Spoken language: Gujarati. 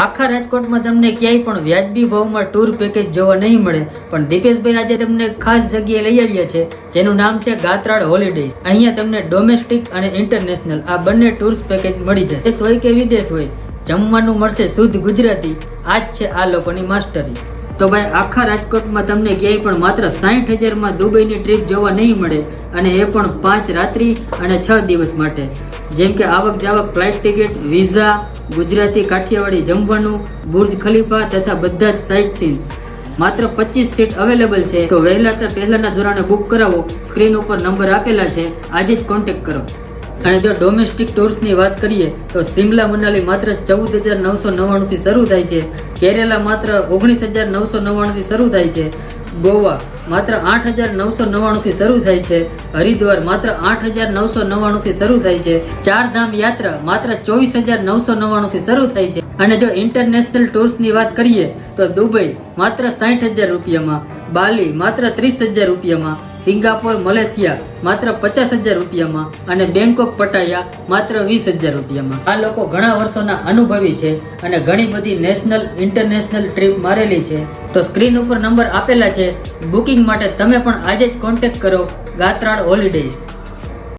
આખા રાજકોટમાં તમને ક્યાંય પણ વ્યાજબી ભાવમાં ટૂર પેકેજ જોવા નહીં મળે. પણ દીપેશભાઈ આજે તમને ખાસ જગ્યાએ લઈ આવ્યા છે, જેનું નામ છે ગાત્રાળ હોલિડેઝ અહીંયા તમને ડોમેસ્ટિક અને ઇન્ટરનેશનલ આ બંને ટૂર્સ પેકેજ મળી જશે. દેશ હોય કે વિદેશ હોય, જમવાનું મળશે શુદ્ધ ગુજરાતી. આ જ છે આ લોકોની માસ્ટરી તો ભાઈ, આખા રાજકોટમાં તમને ક્યાંય પણ માત્ર સાઠ હજારમાં દુબઈની ટ્રીપ જોવા નહીં મળે, અને એ પણ પાંચ રાત્રિ અને છ દિવસ માટે. જેમ કે આવક જાવક flight ticket visa Gujarati Kathiyawadi જમવાનું, બુર્જ ખલીફા તથા બધા જ સાઇટ સીન માત્ર પચીસ સીટ અવેલેબલ છે. તો વહેલા તો પહેલાના ધોરણે બુક કરાવો. સ્ક્રીન ઉપર નંબર આપેલા છે. આજે જ કોન્ટેક્ટ કરો. અને જો ડોમેસ્ટિક ટૂર્સની વાત કરીએ, તો સિમલા મનાલી માત્ર ચૌદ હજાર નવસો નવ્વાણુંથી શરૂ થાય છે. કેરેલા માત્ર ઓગણીસ હજાર નવસો નવ્વાણુંથી શરૂ થાય છે. ગોવા માત્ર આઠ હજાર નવસો નવ્વાણુંથી શરૂ થાય છે. હરિદ્વાર માત્ર આઠ હજાર નવસો નવ્વાણુંથી શરૂ થાય છે. ચાર ધામ યાત્રા માત્ર ચોવીસ હજાર નવસો નવ્વાણુંથી શરૂ થાય છે. અને જો ઇન્ટરનેશનલ ટૂર્સની વાત કરીએ, તો દુબઈ માત્ર સાઠ હજાર રૂપિયામાં, બાલી માત્ર ત્રીસ હજાર રૂપિયામાં, સિંગાપોર, મલેશિયા માત્ર પચાસ હજાર રૂપિયામાં અને બેંકોક, પટાયા માત્ર વીસ હજાર રૂપિયામાં. આ લોકો ઘણા વર્ષોના અનુભવી છે અને ઘણી બધી નેશનલ ઇન્ટરનેશનલ ટ્રીપ મારેલી છે. તો સ્ક્રીન ઉપર નંબર આપેલા છે. બુકિંગ માટે તમે પણ આજે જ કોન્ટેક્ટ કરો. ગાત્રાળ હોલિડેઝ